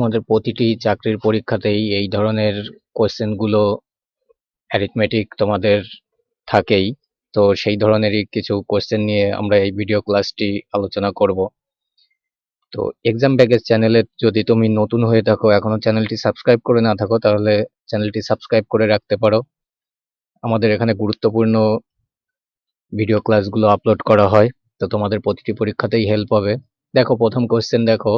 তোমাদের প্রতিটি চাকরির পরীক্ষাতেই এই ধরনের কোশ্চেনগুলো অ্যারিথমেটিক তোমাদের থাকেই। তো সেই ধরনেরই কিছু কোয়েশ্চেন নিয়ে আমরা এই ভিডিও ক্লাসটি আলোচনা করব। তো এক্সাম ব্যাগের চ্যানেলে যদি তুমি নতুন হয়ে থাকো, এখনও চ্যানেলটি সাবস্ক্রাইব করে না থাকো, তাহলে চ্যানেলটি সাবস্ক্রাইব করে রাখতে পারো। আমাদের এখানে গুরুত্বপূর্ণ ভিডিও ক্লাসগুলো আপলোড করা হয়, তো তোমাদের প্রতিটি পরীক্ষাতেই হেল্প হবে। দেখো, প্রথম কোয়েশ্চেন দেখো।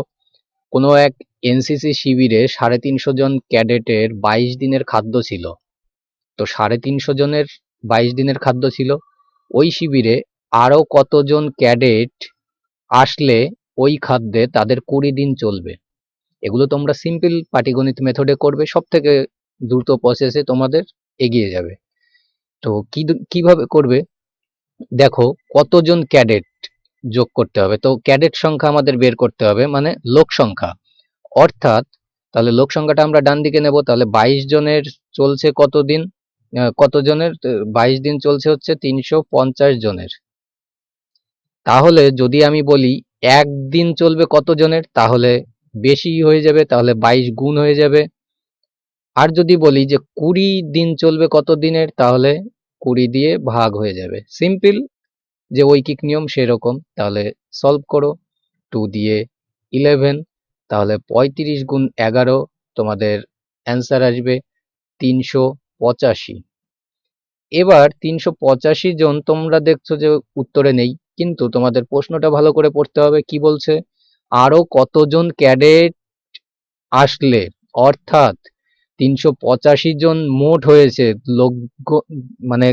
কোনো এক এনসিসি শিবিরে সাড়ে তিনশো জন ক্যাডেটের বাইশ দিনের খাদ্য ছিল। তো সাড়ে তিনশো জনের বাইশ দিনের খাদ্য ছিল। ওই শিবিরে আরও কতজন ক্যাডেট আসলে ওই খাদ্যে তাদের কুড়ি দিন চলবে। এগুলো তোমরা সিম্পল পাটিগণিত মেথডে করবে সব থেকে দ্রুত প্রসেসে তোমাদের এগিয়ে যাবে। তো কি কীভাবে করবে? দেখো, কতজন ক্যাডেট যোগ করতে হবে। তো ক্যাডেট সংখ্যা আমাদের বের করতে হবে মানে লোক সংখ্যা। অর্থাৎ তাহলে লোক সংখ্যাটা আমরা ডান দিকে নেব, তাহলে বাইশ জনের চলছে কতদিন? কতজনের বাইশ দিন চলছে হচ্ছে তিনশো পঞ্চাশ জনের। তাহলে যদি আমি বলি একদিন চলবে কতজনের তাহলে বেশি হয়ে যাবে, তাহলে বাইশ গুণ হয়ে যাবে। আর যদি বলি যে কুড়ি দিন চলবে কত দিনের? তাহলে কুড়ি দিয়ে ভাগ হয়ে যাবে। সিম্পল যে ঐকিক নিয়ম সেরকম, তাহলে সলভ করো। টু দিয়ে ইলেভেন তাহলে পঁয়ত্রিশ গুণ এগারো, তোমাদের অ্যান্সার আসবে তিনশো পঁচাশি। এবার তিনশো পঁচাশি জন তোমরা দেখছ যে উত্তরে নেই, কিন্তু তোমাদের প্রশ্নটা ভালো করে পড়তে হবে, কি বলছে? আরও কতজন ক্যাডেট আসলে? অর্থাৎ তিনশো পঁচাশি জন মোট হয়েছে লোক মানে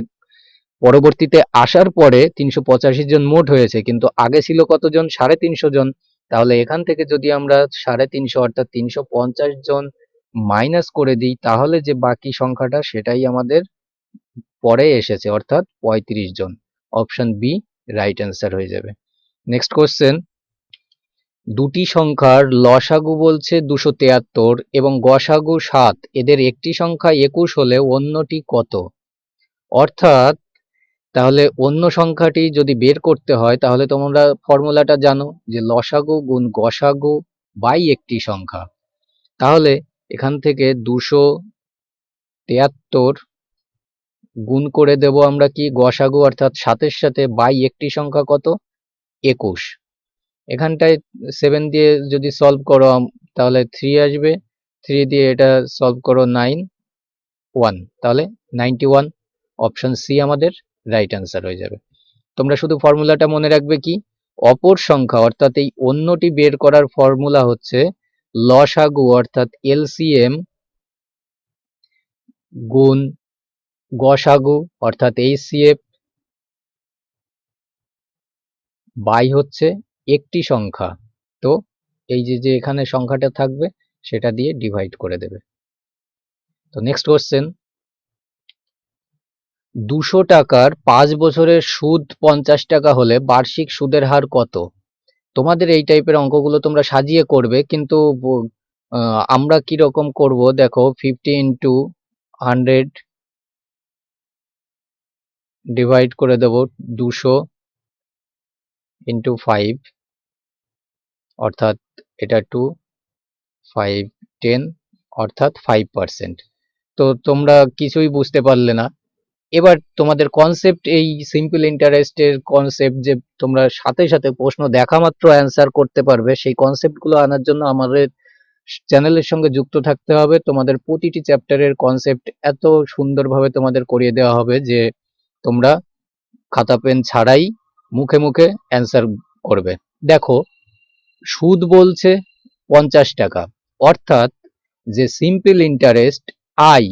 পরবর্তীতে আসার পরে তিনশো পঁচাশি জন মোট হয়েছে, কিন্তু আগে ছিল কতজন? সাড়ে তিনশো জন। তাহলে এখান থেকে যদি আমরা সাড়ে তিনশো অর্থাৎ তিনশো পঞ্চাশ জন মাইনাস করে দিই, তাহলে যে বাকি সংখ্যাটা সেটাই আমাদের পরে এসেছে, অর্থাৎ পঁয়ত্রিশ জন। অপশন বি রাইট অ্যান্সার হয়ে যাবে। নেক্সট কোশ্চেন দুটি সংখ্যার লসাগু বলছে দুশো তেয়াত্তর এবং গসাগু সাত। এদের একটি সংখ্যা একুশ হলে অন্যটি কত? অর্থাৎ তাহলে অন্য সংখ্যাটি যদি বের করতে হয়, তাহলে তোমরা ফর্মুলাটা জানো যে লসাগু গুণ গসাগু বাই একটি সংখ্যা। তাহলে এখান থেকে দুশো তেয়াত্তর গুণ করে দেব আমরা কি? গসাগু অর্থাৎ সাতের সাথে বাই একটি সংখ্যা কত? একুশ। এখানটায় সেভেন দিয়ে যদি সলভ করো তাহলে থ্রি আসবে। থ্রি দিয়ে এটা সলভ করো নাইন ওয়ান তাহলে নাইনটি ওয়ান অপশন সি আমাদের। রাইট অ্যান্সার হয়ে যাবে। তোমরা শুধু ফর্মুলাটা মনে রাখবে কি? অপর সংখ্যা, অর্থাৎ এই অন্যটি বের করার ফর্মুলা হচ্ছে লসাগু, অর্থাৎ এলসিএম গুণ গসাগু, অর্থাৎ এইচসিএফ বাই হচ্ছে একটি সংখ্যা। তো এই যে যে এখানে সংখ্যাটা থাকবে, সেটা দিয়ে ডিভাইড করে দেবে। তো নেক্সট কোশ্চেন দুশো টাকার পাঁচ বছরের সুদ পঞ্চাশ টাকা হলে বার্ষিক সুদের হার কত? তোমাদের এই টাইপের অঙ্কগুলো তোমরা সাজিয়ে করবে, কিন্তু আমরা কি রকম করব? দেখো ফিফটি ইন্টু হান্ড্রেড ডিভাইড করে দেব দুশো ইন্টু ফাইভ অর্থাৎ এটা টু ফাইভ টেন অর্থাৎ ফাইভ পার্সেন্ট তো তোমরা কিছুই বুঝতে পারলে না। এবার তোমাদের কনসেপ্ট এই সিম্পল ইন্টারেস্টের কনসেপ্ট যে তোমরা সাথে সাথে প্রশ্ন দেখা মাত্র অ্যান্সার করতে পারবে, সেই কনসেপ্টগুলো আনার জন্য আমাদের চ্যানেলের সঙ্গে যুক্ত থাকতে হবে। তোমাদের প্রতিটি চ্যাপ্টারের কনসেপ্ট এত সুন্দরভাবে তোমাদের করিয়ে দেওয়া হবে যে তোমরা খাতা, পেন ছাড়াই মুখে মুখে অ্যান্সার করবে। দেখো, সুদ বলছে পঞ্চাশ টাকা। অর্থাৎ যে সিম্পল ইন্টারেস্ট আই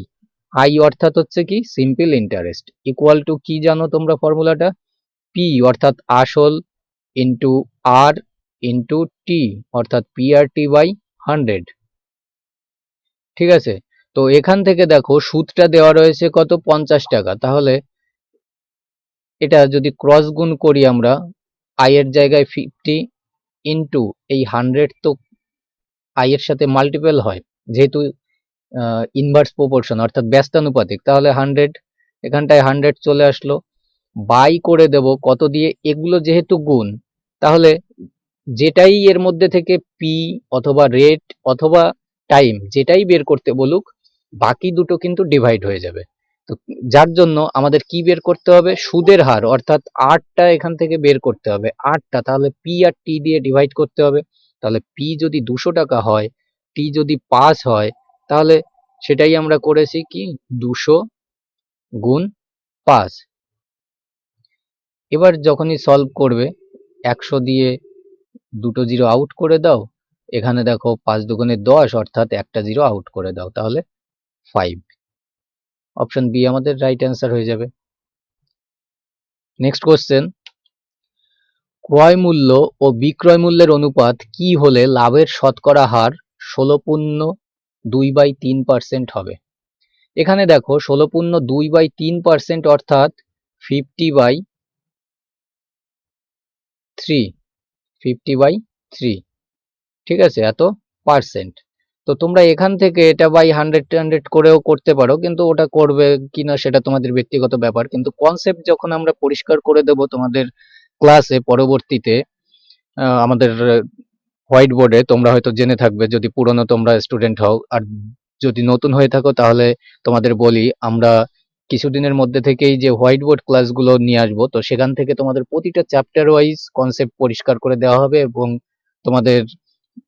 আই অর্থাৎ হচ্ছে কি? সিম্পল ইন্টারেস্ট ইকুয়াল টু কি জানো তোমরা ফর্মুলাটা পি অর্থাৎ আসল ইন্টু আর ইন্টু টি অর্থাৎ P R T by hundred ঠিক আছে? তো এখান থেকে দেখো সুদটা দেওয়া রয়েছে কত? পঞ্চাশ টাকা। তাহলে এটা যদি ক্রস গুণ করি আমরা আই এর জায়গায় ফিফটি ইন্টু এই হান্ড্রেড তো আই এর সাথে মাল্টিপল হয়। যেহেতু ইনভার্স প্রপোর্শন অর্থাৎ ব্যস্তানুপাতিক। তাহলে হান্ড্রেড এখানটায় হান্ড্রেড চলে আসলো। বাই করে দেব, কত দিয়ে? এগুলো যেহেতু গুণ, তাহলে যেটাই এর মধ্যে থেকে পি অথবা রেট অথবা টাইম যেটাই বের করতে বলুক, বাকি দুটো কিন্তু ডিভাইড হয়ে যাবে। তো যার জন্য আমাদের কি বের করতে হবে? সুদের হার, অর্থাৎ আটটা এখান থেকে বের করতে হবে, আটটা। তাহলে পি আর টি দিয়ে ডিভাইড করতে হবে। তাহলে পি যদি দুশো টাকা হয় টি যদি পাঁচ হয় তাহলে সেটাই আমরা করেছি কি? দুশো গুণ পাঁচ। এবার যখনই সলভ করবে, একশো দিয়ে দুটো জিরো আউট করে দাও। এখানে দেখো পাঁচ দুগুণে দশ, অর্থাৎ একটা জিরো আউট করে দাও। তাহলে ফাইভ অপশন বি আমাদের রাইট অ্যান্সার হয়ে যাবে। নেক্সট কোশ্চেন ক্রয় মূল্য ও বিক্রয় মূল্যের অনুপাত কি হলে লাভের শতকরা হার ষোলো পূর্ণ দুই বাই তিন পার্সেন্ট হবে। এখানে দেখো, ষোলো পূর্ণ দুই বাই তিন পার্সেন্ট অর্থাৎ fifty by three fifty by three ঠিক আছে? এত পার্সেন্ট। তো তোমরা এখান থেকে এটা বাই হান্ড্রেড হান্ড্রেড করেও করতে পারো, কিন্তু ওটা করবে কিনা সেটা তোমাদের ব্যক্তিগত ব্যাপার। কিন্তু কনসেপ্ট যখন আমরা পরিষ্কার করে দেব তোমাদের ক্লাসে পরবর্তীতে আমাদের হোয়াইট বোর্ডে তোমরা হয়তো জেনে থাকবে যদি পুরনো তোমরা স্টুডেন্ট হও। আর যদি নতুন হয়ে থাকো তাহলে তোমাদের বলি আমরা কিছুদিনের মধ্যে থেকেই যে হোয়াইট বোর্ড ক্লাসগুলো নিয়ে আসব তো সেখান থেকে তোমাদের প্রতিটা চ্যাপ্টার ওয়াইজ কনসেপ্ট পরিষ্কার করে দেওয়া হবে এবং তোমাদের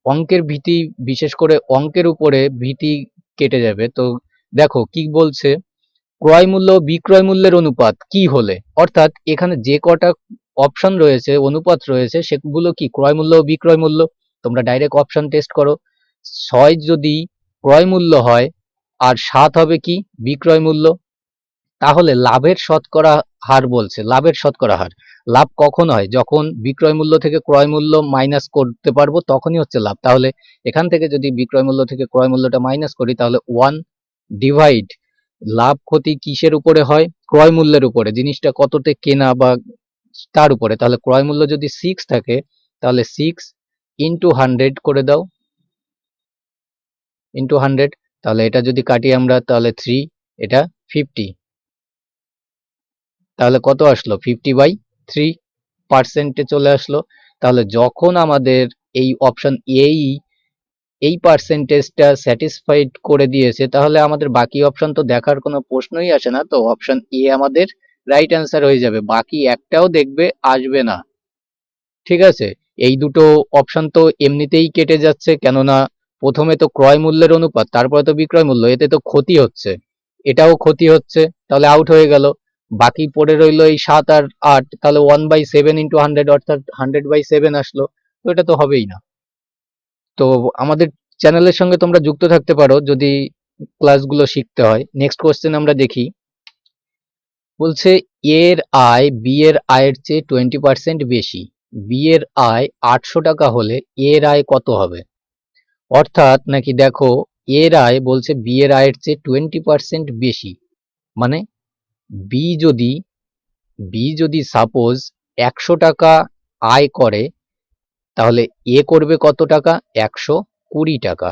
অঙ্কের ভীতি বিশেষ করে অঙ্কের উপরে ভীতি কেটে যাবে। তো দেখো কি বলছে ক্রয় মূল্য বিক্রয় মূল্যের অনুপাত কি হলে? অর্থাৎ এখানে যে কটা অপশন রয়েছে অনুপাত রয়েছে সেগুলো কি? ক্রয় মূল্য বিক্রয় মূল্য? তোমরা ডাইরেক্ট অপশন টেস্ট করো। ছয় যদি ক্রয় মূল্য হয়, আর সাত হবে কি? বিক্রয় মূল্য। তাহলে লাভের শতকরা হার বলছে, লাভের শতকরা হার। লাভ কখন হয়? যখন বিক্রয় মূল্য থেকে ক্রয় মূল্য মাইনাস করতে পারব, তখনই হচ্ছে লাভ। তাহলে এখান থেকে যদি বিক্রয় মূল্য থেকে ক্রয় মূল্যটা মাইনাস করি, তাহলে ওয়ান ডিভাইড লাভ ক্ষতি কিসের উপরে হয়? ক্রয় মূল্যের উপরে। জিনিসটা কততে কেনা বা তার উপরে। তাহলে ক্রয় মূল্য যদি সিক্স থাকে, তাহলে সিক্স ইন্টু হান্ড্রেড করে দাও। ইন্টু হান্ড্রেড তাহলে এটা যদি কাটি আমরা, তাহলে থ্রি এটা ফিফটি তাহলে কত আসলো? ফিফটি বাই থ্রি পার্সেন্টে চলে আসলো। তাহলে যখন আমাদের এই অপশন এই এই পার্সেন্টেজটা স্যাটিসফাইড করে দিয়েছে, তাহলে আমাদের বাকি অপশন তো দেখার কোনো প্রশ্নই আসে না। তো অপশন এ আমাদের রাইট অ্যান্সার হয়ে যাবে। বাকি একটাও দেখবে, আসবে না। ঠিক আছে? এই দুটো অপশন তো এমনিতেই কেটে যাচ্ছে, কেননা প্রথমে তো ক্রয় মূল্যের অনুপাত, তারপরে তো বিক্রয় মূল্য, এতে তো ক্ষতি হচ্ছে। এটাও ক্ষতি হচ্ছে, তাহলে আউট হয়ে গেল। বাকি পড়ে রইল এই সাত আর আট, তাহলে one by seven into hundred অর্থাৎ হান্ড্রেড বাই সেভেন আসলো, তো এটা তো হবেই না। তো আমাদের চ্যানেলের সঙ্গে তোমরা যুক্ত থাকতে পারো, যদি ক্লাসগুলো শিখতে হয়। নেক্সট কোয়েশ্চেন আমরা দেখি। বলছে এর আয় বি এর আয়ের চেয়ে টোয়েন্টি পার্সেন্ট বেশি। বি এর আয় আটশো টাকা হলে এর আয় কত হবে? অর্থাৎ নাকি দেখো, এর আয় বলছে বিয়ের আয়ের চেয়ে টোয়েন্টি পার্সেন্ট বেশি। মানে বি যদি বি যদি সাপোজ একশো টাকা আয় করে, তাহলে এ করবে কত টাকা? একশো কুড়ি টাকা।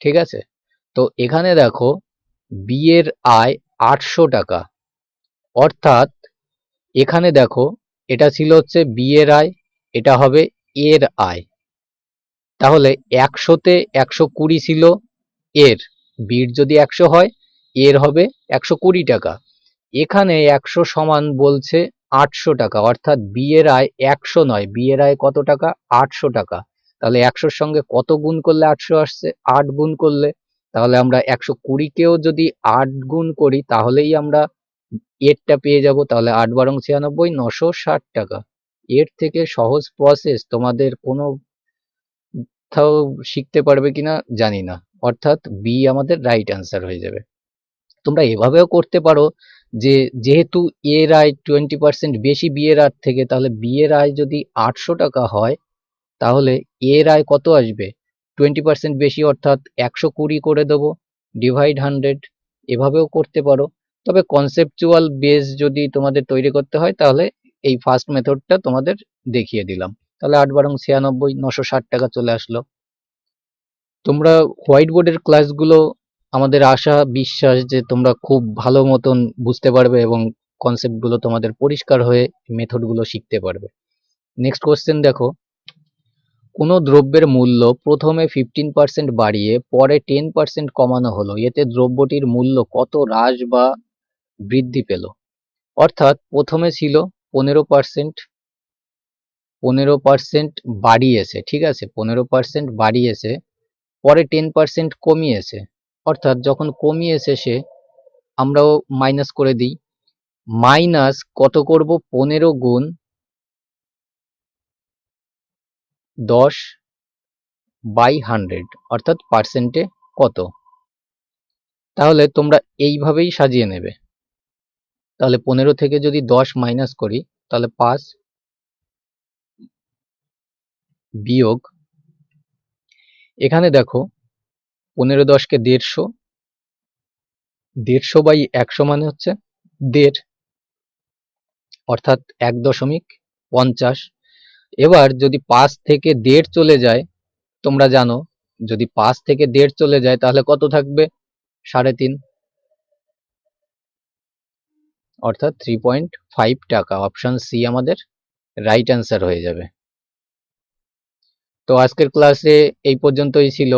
ঠিক আছে? তো এখানে দেখো, বিয়ের আয় আটশো টাকা। অর্থাৎ এখানে দেখো এটা ছিল হচ্ছে বি এর আয়, এটা হবে এর আয়। তাহলে একশোতে একশো কুড়ি ছিল এর বির যদি একশো হয় এর হবে একশো কুড়ি টাকা। এখানে একশো সমান বলছে আটশো টাকা, অর্থাৎ বি এর আয় একশো নয় বি এর আয় কত টাকা? আটশো টাকা। তাহলে একশোর সঙ্গে কত গুণ করলে আটশো আসছে? আট গুণ করলে। তাহলে আমরা একশো কুড়িকেও যদি আট গুণ করি, তাহলেই আমরা এরটা পেয়ে যাব তাহলে আট বারং ছিয়ানব্বই, নশো ষাট টাকা। এর থেকে সহজ প্রসেস তোমাদের কোনো কোথাও শিখতে পারবে কিনা জানি না। অর্থাৎ বি আমাদের রাইট অ্যান্সার হয়ে যাবে। তোমরা এভাবেও করতে পারো যে যেহেতু এর আয় টোয়েন্টি পার্সেন্ট বেশি বি এর আয় থেকে, তাহলে বি এর আয় যদি আটশো টাকা হয়, তাহলে এর আয় কত আসবে? টোয়েন্টি পার্সেন্ট বেশি অর্থাৎ একশো কুড়ি করে দেবো ডিভাইড হান্ড্রেড এভাবেও করতে পারো। তবে কনসেপচুয়াল বেস যদি তোমাদের তৈরি করতে হয়, তাহলে এই ফার্স্ট মেথডটা তোমাদের দেখিয়ে দিলাম। তাহলে আট বারং ছিয়ানব্বই, নশো ষাট টাকা চলে আসলো। তোমরা হোয়াইট বোর্ডের ক্লাসগুলো আমাদের আশা, বিশ্বাস যে তোমরা খুব ভালো মতন বুঝতে পারবে এবং কনসেপ্টগুলো তোমাদের পরিষ্কার হয়ে মেথডগুলো শিখতে পারবে। নেক্সট কোশ্চেন দেখো। কোনো দ্রব্যের মূল্য প্রথমে ফিফটিন পার্সেন্ট বাড়িয়ে, পরে টেন পার্সেন্ট কমানো হলো। এতে দ্রব্যটির মূল্য কত হ্রাস বা বৃদ্ধি পেল। অর্থাৎ প্রথমে ছিল পনেরো পার্সেন্ট পনেরো পার্সেন্ট বাড়িয়েছে, ঠিক আছে? পনেরো পার্সেন্ট বাড়িয়েছে, পরে টেন পার্সেন্ট কমিয়েছে। অর্থাৎ যখন কমিয়েছে সে, আমরাও মাইনাস করে দিই। মাইনাস কত করব? পনেরো গুণ দশ বাই হান্ড্রেড অর্থাৎ পার্সেন্টে কত? তাহলে তোমরা এইভাবেই সাজিয়ে নেবে। তাহলে পনেরো থেকে যদি দশ মাইনাস করি, তাহলে পাঁচ বিয়োগ, এখানে দেখো পনেরো দশকে দেড়শো দেড়শো বাই একশো মানে হচ্ছে দেড়, অর্থাৎ এক দশমিক পঞ্চাশ। এবার যদি পাঁচ থেকে দেড় চলে যায়, তোমরা জানো যদি পাঁচ থেকে দেড় চলে যায় তাহলে কত থাকবে? সাড়ে তিন। অর্থাৎ থ্রি পয়েন্ট ফাইভ টাকা অপশন সি আমাদের রাইট অ্যান্সার হয়ে যাবে। তো আজকের ক্লাসে এই পর্যন্তই ছিল।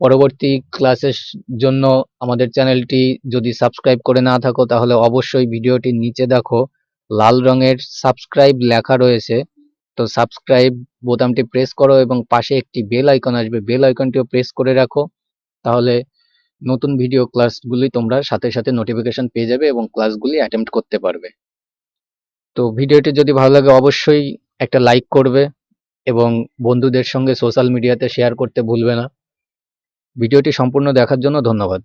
পরবর্তী ক্লাসের জন্য আমাদের চ্যানেলটি যদি সাবস্ক্রাইব করে না থাকো, তাহলে অবশ্যই ভিডিওটির নিচে দেখো। লাল রঙের সাবস্ক্রাইব লেখা রয়েছে। তো সাবস্ক্রাইব বোতামটি প্রেস করো এবং পাশে একটি বেল আইকন আসবে। বেল আইকনটিও প্রেস করে রাখো। তাহলে নতুন ভিডিও ক্লাসগুলি তোমরা সাথে সাথে নোটিফিকেশন পেয়ে যাবে এবং ক্লাসগুলি অ্যাটেম্প করতে পারবে। তো ভিডিওটি যদি ভালো লাগে অবশ্যই একটা লাইক করবে এবং বন্ধুদের সঙ্গে সোশ্যাল মিডিয়াতে শেয়ার করতে ভুলবে না। ভিডিওটি সম্পূর্ণ দেখার জন্য ধন্যবাদ।